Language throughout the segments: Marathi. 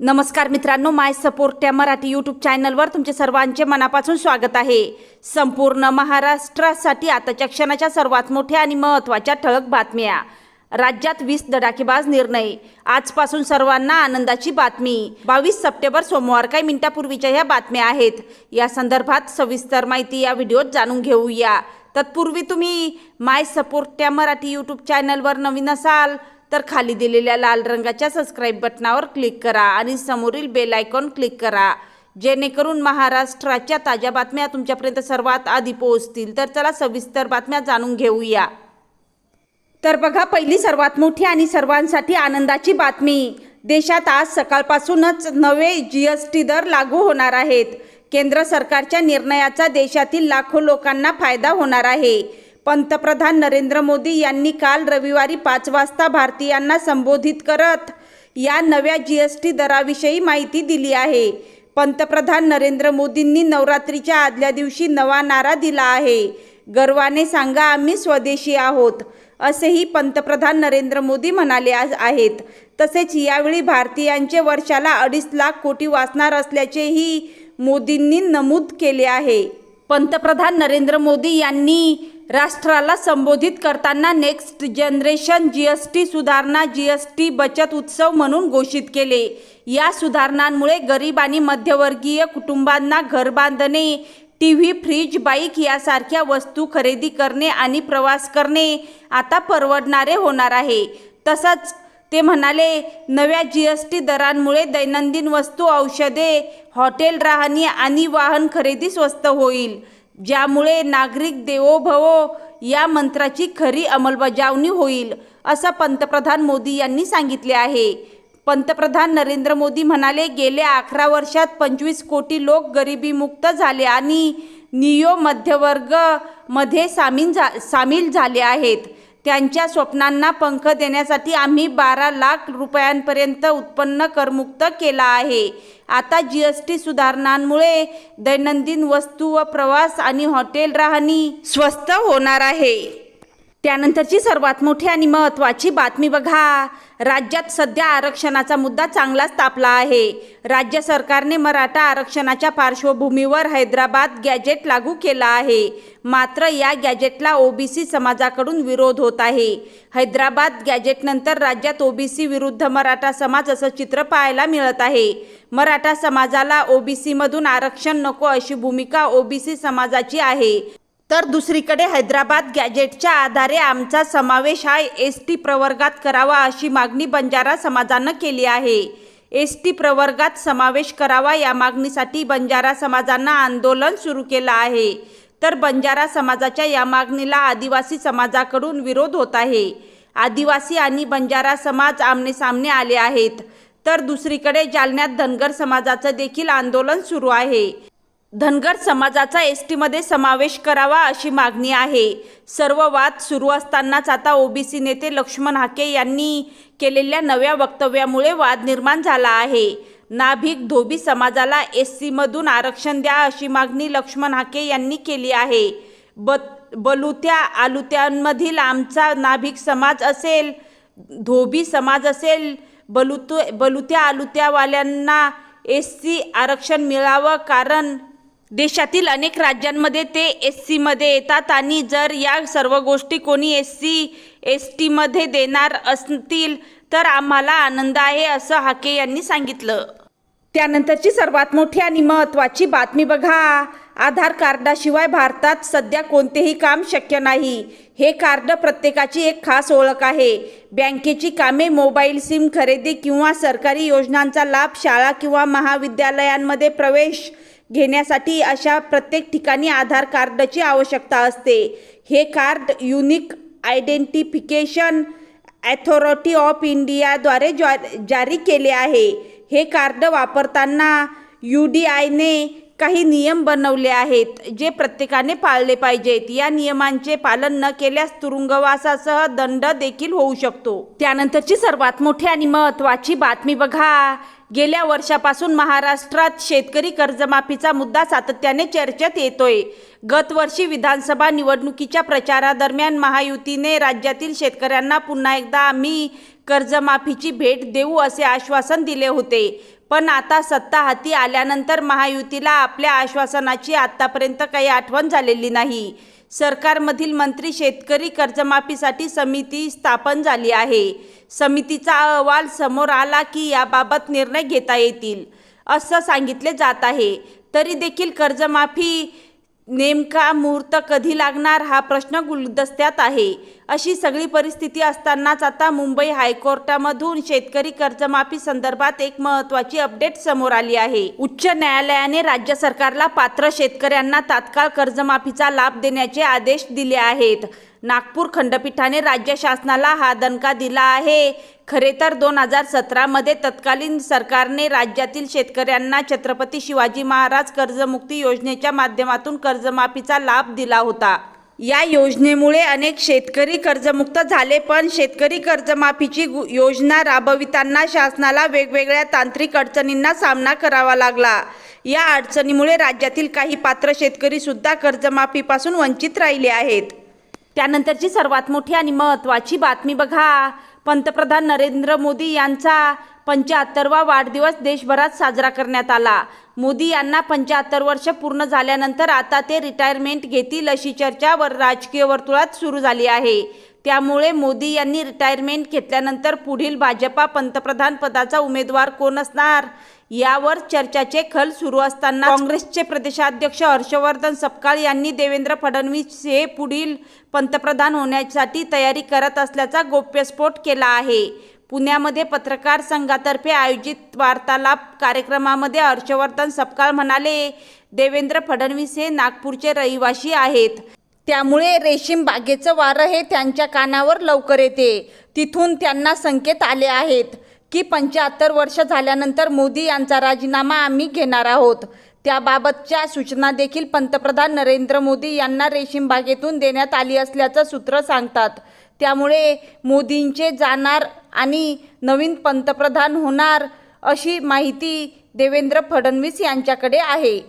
नमस्कार मित्रांनो माय सपोर्ट या मराठी यूट्यूब चॅनलवर तुमचे सर्वांचे मनापासून स्वागत आहे. संपूर्ण महाराष्ट्रासाठी आताच्या क्षणाच्या सर्वात मोठ्या आणि महत्त्वाच्या ठळक बातम्या. राज्यात वीस धडाकेबाज निर्णय. आजपासून सर्वांना आनंदाची बातमी. बावीस सप्टेंबर सोमवार काही मिनिटापूर्वीच्या ह्या बातम्या आहेत. या संदर्भात सविस्तर माहिती या व्हिडिओत जाणून घेऊया. तत्पूर्वी तुम्ही माय सपोर्ट या मराठी यूट्यूब चॅनलवर नवीन असाल तर खाली दिलेल्या लाल रंगाच्या सबस्क्राईब बटनावर क्लिक करा आणि समोरील बेल आयकॉन क्लिक करा. जेणेकरून महाराष्ट्राच्या ताज्या बातम्या तुमच्यापर्यंत सर्वात आधी पोहोचतील. तर चला सविस्तर बातम्या जाणून घेऊया. तर बघा पहिली सर्वात मोठी आणि सर्वांसाठी आनंदाची बातमी. देशात आज सकाळपासूनच नवे जी एस टी दर लागू होणार आहेत. केंद्र सरकारच्या निर्णयाचा देशातील लाखो लोकांना फायदा होणार आहे. पंतप्रधान नरेंद्र मोदी यांनी काल रविवारी पाच वाजता भारतीयांना संबोधित करत या नव्या जी एस टी दराविषयी माहिती दिली आहे. पंतप्रधान नरेंद्र मोदींनी नवरात्रीच्या आदल्या दिवशी नवा नारा दिला आहे. गर्वाने सांगा आम्ही स्वदेशी आहोत असेही पंतप्रधान नरेंद्र मोदी म्हणाले आज- आहेत. तसेच यावेळी भारतीयांचे वर्षाला अडीच लाख कोटी वाचणार असल्याचेही मोदींनी नमूद केले आहे. पंतप्रधान नरेंद्र मोदी यांनी राष्ट्राला संबोधित करताना next generation G S T सुधारणा जी एस टी बचत उत्सव म्हणून घोषित केले. या सुधारणांमुळे गरीब आणि मध्यवर्गीय कुटुंबांना घर बांधणे टी व्ही फ्रीज बाईक यासारख्या वस्तू खरेदी करणे आणि प्रवास करणे आता परवडणारे होणार आहे. तसंच ते म्हणाले नव्या जी एस टी दरांमुळे दैनंदिन वस्तू औषधे हॉटेल राहणी आणि वाहन खरेदी स्वस्त होईल. ज्यामुळे नागरिक देवो भवो या मंत्राची खरी अंमलबजावणी होईल असं पंतप्रधान मोदी यांनी सांगितले आहे. पंतप्रधान नरेंद्र मोदी म्हणाले गेल्या अकरा वर्षात पंचवीस कोटी लोक गरिबीमुक्त झाले आणि नियो मध्यवर्गमध्ये सामील झा सामील झाले आहेत. त्यांच्या स्वप्नांना पंख देण्यासाठी आम्ही बारा लाख रुपयांपर्यंत उत्पन्न करमुक्त केला आहे. आता जी एस टी सुधारणांमुळे दैनंदिन वस्तू व प्रवास आणि हॉटेल राहणी स्वस्त होणार आहे. त्यानंतरची सर्वात मोठी आणि महत्त्वाची बातमी बघा. राज्यात सध्या आरक्षणाचा मुद्दा चांगलाच तापला आहे. राज्य सरकारने मराठा आरक्षणाच्या पार्श्वभूमीवर हैदराबाद गॅजेट लागू केला आहे. मात्र या गॅजेटला ओबीसी समाजाकडून विरोध होत आहे. हैदराबाद गॅजेटनंतर राज्यात ओबीसी विरुद्ध मराठा समाज असं चित्र पाहायला मिळत आहे. मराठा समाजाला ओबीसीमधून आरक्षण नको अशी भूमिका ओबीसी समाजाची आहे. तर दुसरीकडे हैदराबाद गॅजेटच्या आधारे आमचा समावेश हा एस टी प्रवर्गात करावा अशी मागणी बंजारा समाजानं केली आहे. एस टी प्रवर्गात समावेश करावा या मागणीसाठी बंजारा समाजानं आंदोलन सुरू केलं आहे. तर बंजारा समाजाच्या या मागणीला आदिवासी समाजाकडून विरोध होत आहे. आदिवासी आणि बंजारा समाज आमनेसामने आले आहेत. तर दुसरीकडे जालन्यात धनगर समाजाचं देखील आंदोलन सुरू आहे. धनगर समाजाचा एस टीमध्ये समावेश करावा अशी मागणी आहे. सर्व वाद सुरू असतानाच आता ओबीसी नेते लक्ष्मण हाके यांनी केलेल्या नव्या वक्तव्यामुळे वाद निर्माण झाला आहे. नाभिक धोबी समाजाला एस सीमधून आरक्षण द्या अशी मागणी लक्ष्मण हाके यांनी केली आहे. ब बलुत्या आलुत्यांमधील आमचा नाभिक समाज असेल धोबी समाज असेल बलुत बलुत्या आलुत्यावाल्यांना एस सी आरक्षण मिळावं कारण देशातील अनेक राज्यांमध्ये ते एस सीमध्ये येतात आणि जर या सर्व गोष्टी कोणी एस सी एस टीमध्ये देणार असतील तर आम्हाला आनंद आहे असं हाके यांनी सांगितलं. त्यानंतरची सर्वात मोठी आणि महत्त्वाची बातमी बघा. आधार कार्डाशिवाय भारतात सध्या कोणतेही काम शक्य नाही. हे कार्ड प्रत्येकाची एक खास ओळख आहे. बँकेची कामे मोबाईल सिम खरेदी किंवा सरकारी योजनांचा लाभ शाळा किंवा महाविद्यालयांमध्ये प्रवेश घेण्यासाठी अशा प्रत्येक ठिकाणी आधार कार्डची आवश्यकता असते. हे card unique identification authority of इंडियाद्वारे ज्वा जारी केले आहे. हे कार्ड वापरताना यू डी आयने काही नियम बनवले आहेत जे प्रत्येकाने पाळले पाहिजेत. या नियमांचे पालन न केल्यास तुरुंगवासासह दंड देखील होऊ शकतो. त्यानंतरची सर्वात मोठी आणि महत्त्वाची बातमी बघा. गेल्या वर्षापासून महाराष्ट्रात शेतकरी कर्जमाफीचा मुद्दा सातत्याने चर्चेत येतोय. गतवर्षी विधानसभा निवडणुकीच्या प्रचारादरम्यान महायुतीने राज्यातील शेतकऱ्यांना पुन्हा एकदा आम्ही कर्जमाफीची भेट देऊ असे आश्वासन दिले होते. पण आता सत्ता हाती आल्यानंतर महायुतीला आपल्या आश्वासनाची आत्तापर्यंत काही आठवण झालेली नाही. सरकारमधील मंत्री शेतकरी कर्जमाफीसाठी समिती स्थापन झाली आहे. समितीचा अहवाल समोर आला की याबाबत निर्णय घेता येतील असं सांगितले जात आहे. तरी देखील कर्जमाफी नेमका मुहूर्त कधी लागणार हा प्रश्न गुलदस्त्यात आहे. अशी सगळी परिस्थिती असतानाच आता मुंबई हायकोर्टामधून शेतकरी कर्जमाफी संदर्भात एक महत्त्वाची अपडेट समोर आली आहे. उच्च न्यायालयाने राज्य सरकारला पात्र शेतकऱ्यांना तात्काळ कर्जमाफीचा लाभ देण्याचे आदेश दिले आहेत. नागपूर खंडपीठाने राज्य शासनाला हा दणका दिला आहे. खरे तर दोन हजार सतरामध्ये तत्कालीन सरकारने राज्यातील शेतकऱ्यांना छत्रपती शिवाजी महाराज कर्जमुक्ती योजनेच्या माध्यमातून कर्जमाफीचा लाभ दिला होता. या योजनेमुळे अनेक शेतकरी कर्जमुक्त झाले पण शेतकरी कर्जमाफीची गु- योजना राबविताना शासनाला वेगवेगळ्या तांत्रिक अडचणींना सामना करावा लागला. या अडचणीमुळे राज्यातील काही पात्र शेतकरीसुद्धा कर्जमाफीपासून वंचित राहिले आहेत. त्यानंतरची सर्वात मोठी आणि महत्त्वाची बातमी बघा. पंतप्रधान नरेंद्र मोदी यांचा पंच्याहत्तरवा वाढदिवस देशभरात साजरा करण्यात आला. मोदी यांना पंच्याहत्तर वर्ष पूर्ण झाल्यानंतर आता ते रिटायरमेंट घेतील अशी चर्चा वर राजकीय वर्तुळात सुरू झाली आहे. त्यामुळे मोदी यांनी रिटायरमेंट घेतल्यानंतर पुढील भाजपा पंतप्रधान पदाचा उमेदवार कोण असणार? यावर चर्चाचे खल सुरू असताना काँग्रेसचे प्रदेशाध्यक्ष हर्षवर्धन सपकाळ यांनी देवेंद्र फडणवीस हे पुढील पंतप्रधान होण्यासाठी तयारी करत असल्याचा गोप्यस्फोट केला आहे. पुण्यामध्ये पत्रकार संघातर्फे आयोजित वार्तालाप कार्यक्रमामध्ये हर्षवर्धन सपकाळ म्हणाले देवेंद्र फडणवीस हे नागपूरचे रहिवासी आहेत. त्यामुळे रेशीम बागेचं वारं हे त्यांच्या कानावर लवकर येते. तिथून त्यांना संकेत आले आहेत की पंच्याहत्तर वर्ष झाल्यानंतर मोदी यांचा राजीनामा आम्ही घेणार आहोत. त्याबाबतच्या सूचना देखील पंतप्रधान नरेंद्र मोदी यांना रेशीम बागेतून देण्यात आली असल्याचं सूत्र सांगतात. त्यामुळे मोदींचे जाणार आणि नवीन पंतप्रधान होणार अशी माहिती देवेंद्र फडणवीस यांच्याकडे आहे.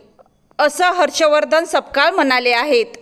असं हर्षवर्धन सपकाळ म्हणाले आहेत.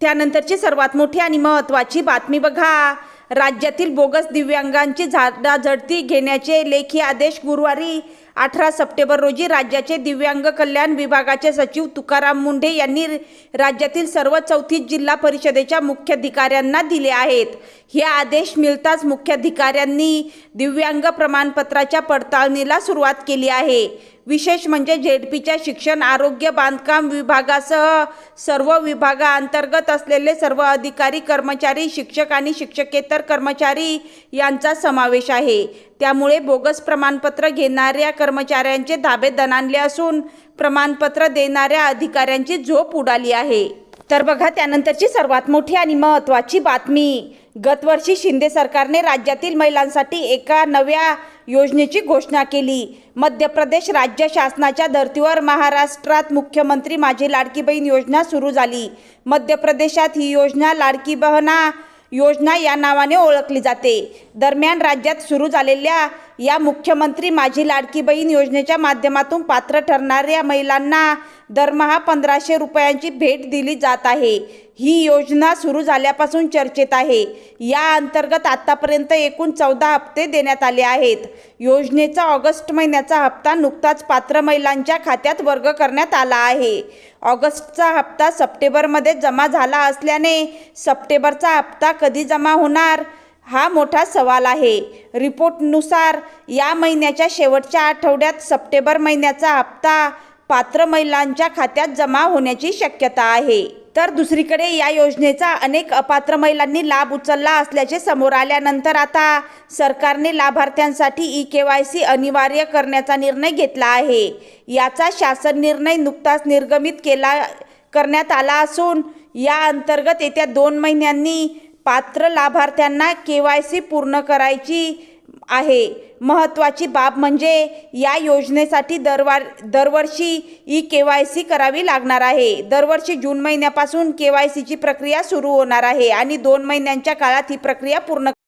त्यानंतरची सर्वात मोठी आणि महत्त्वाची बातमी बघा. राज्यातील बोगस दिव्यांगांची झाडाझडती घेण्याचे लेखी आदेश गुरुवारी अठरा सप्टेंबर रोजी राज्याचे दिव्यांग कल्याण विभागाचे सचिव तुकाराम मुंढे यांनी राज्यातील सर्व चौथी जिल्हा परिषदेच्या मुख्याधिकाऱ्यांना दिले आहेत. हे आदेश मिळताच मुख्याधिकाऱ्यांनी दिव्यांग प्रमाणपत्राच्या पडताळणीला सुरुवात केली आहे. विशेष म्हणजे झेडपीच्या शिक्षण आरोग्य बांधकाम विभागासह सर्व विभागाअंतर्गत असलेले सर्व अधिकारी कर्मचारी शिक्षक आणि शिक्षकेतर कर्मचारी यांचा समावेश आहे. त्यामुळे बोगस प्रमाणपत्र घेणाऱ्या कर्मचाऱ्यांचे धाबे दणाणले असून प्रमाणपत्र देणाऱ्या अधिकाऱ्यांची झोप उडाली आहे. तर बघा त्यानंतरची सर्वात मोठी आणि महत्त्वाची बातमी. गतवर्षी शिंदे सरकारने राज्यातील महिलांसाठी एका नव्या योजनेची घोषणा केली. मध्य प्रदेश राज्य शासनाच्या धर्तीवर महाराष्ट्रात मुख्यमंत्री माझी लाडकी बहीण योजना सुरू झाली. मध्य प्रदेशात ही योजना लाडकी बहना योजना या नावाने ओळखली जाते. दरम्यान राज्यात सुरू झालेल्या या मुख्यमंत्री माझी लाडकी बहीण योजनेच्या माध्यमातून पात्र ठरणाऱ्या महिलांना दरमहा पंधराशे रुपयांची भेट दिली जात आहे. ही योजना सुरू झाल्यापासून चर्चेत आहे. या अंतर्गत आतापर्यंत एकूण चौदा हप्ते देण्यात आले आहेत. योजनेचा ऑगस्ट महिन्याचा हप्ता नुकताच पात्र महिलांच्या खात्यात वर्ग करण्यात आला आहे. ऑगस्टचा हप्ता सप्टेंबरमध्ये जमा झाला असल्याने सप्टेंबरचा हप्ता कधी जमा होणार हा मोठा सवाल आहे. रिपोर्टनुसार या महिन्याच्या शेवटच्या आठवड्यात सप्टेंबर महिन्याचा हप्ता पात्र महिलांच्या खात्यात जमा होण्याची शक्यता आहे. तर दुसरीकडे या योजनेचा अनेक अपात्र महिलांनी लाभ उचलला असल्याचे समोर आल्यानंतर आता सरकारने लाभार्थ्यांसाठी ई के वाय सी अनिवार्य करण्याचा निर्णय घेतला आहे. याचा शासन निर्णय नुकताच निर्गमित केला करण्यात आला असून या अंतर्गत येत्या दोन महिन्यांनी पात्र लाभार्थ्यांना के वाय सी पूर्ण करायची आहे. महत्त्वाची बाब म्हणजे या योजनेसाठी दरवार दरवर्षी ई के वाय सी करावी लागणार आहे. दरवर्षी जून महिन्यापासून के वाय सीची प्रक्रिया सुरू होणार आहे आणि दोन महिन्यांच्या काळात ही प्रक्रिया पूर्ण